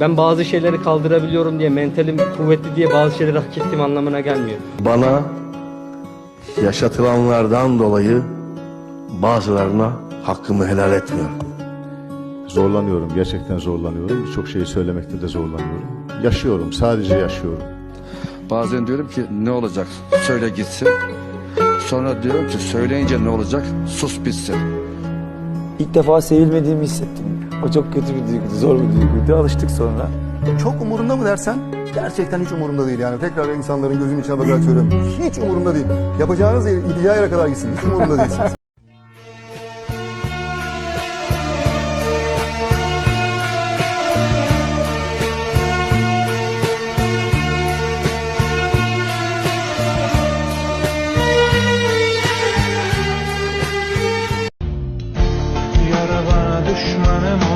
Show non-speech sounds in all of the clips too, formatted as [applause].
Ben bazı şeyleri kaldırabiliyorum diye, mentalim kuvvetli diye bazı şeyleri hak ettiğim anlamına gelmiyor. Bana yaşatılanlardan dolayı bazılarına hakkımı helal etmiyorum. Zorlanıyorum, gerçekten zorlanıyorum. Birçok şeyi söylemekte de zorlanıyorum. Yaşıyorum, sadece yaşıyorum. Bazen diyorum ki ne olacak söyle gitsin. Sonra diyorum ki söyleyince ne olacak sus bitsin. İlk defa sevilmediğimi hissettim. O çok kötü bir duyguydu, zor bir duyguydu. Alıştık sonra. Çok umurunda mı dersen gerçekten hiç umurumda değil yani. Tekrar insanların gözünün içine bakarak söylüyorum. Hiç umurumda değil. Yapacağınız yer, gideceği yere kadar gitsin. Hiç umurumda değilsiniz. [laughs] bana düşmanım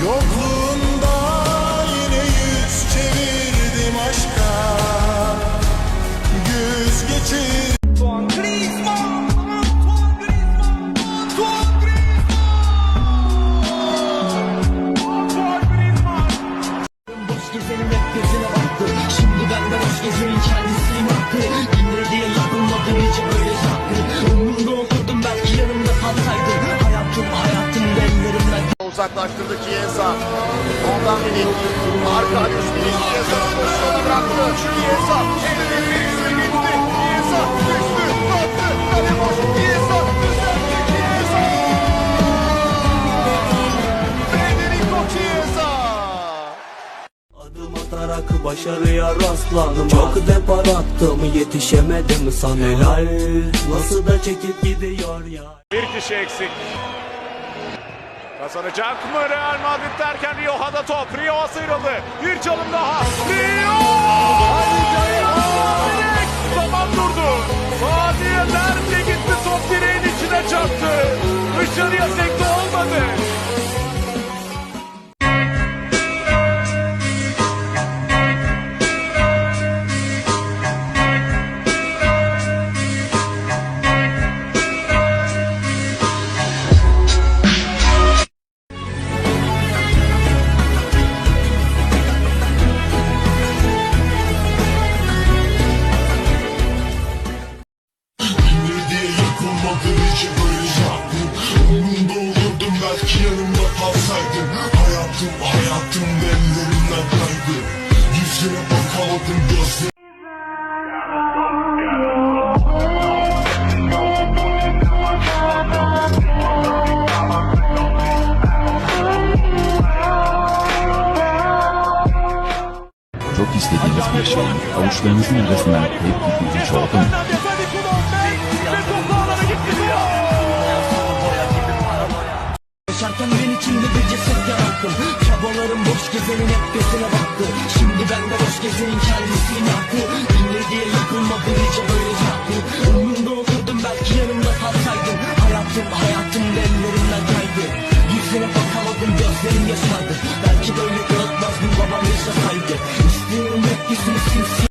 Yokluğunda uzaklaştırdı Chiesa. Ondan biri arka düştü. Chiesa'nın pozisyonu bıraktı. Chiesa elini birisi gitti. Chiesa düştü. Attı. Kale boş. Chiesa düzeltti. Chiesa. Federico Chiesa. Adım atarak başarıya rastladım Çok depar attım yetişemedim sana Helal nasıl da çekip gidiyor ya Bir kişi eksik. Kazanacak mı Real Madrid derken Rio'da top. Rio sıyrıldı. Bir çalım daha. Rio! Zaman durdu. Vadiye nerede gitti top direğin içine çarptı. Dışarıya sekti Belki yanımda kalsaydın Hayatım hayatım ellerimden kaydı. Yüzüne bakamadım gözlerim Çok istediğiniz bir şey avuçlarınızın arasından kayıp gittiğiniz çoğaltın. Yarattım Çabalarım boş gezenin hep gözüne baktı. Şimdi ben de boş gezenin kendisini hakkı Dinle diye yapılmadı nice böyle çarptı Umrumda olurdum belki yanımda kalsaydın Hayatım hayatım ellerimden kaydı. Yüzüne bakamadım gözlerim yaşardı. Belki böyle dağıtmazdım babam yaşasaydı. İstiyorum gökyüzünü simsiyah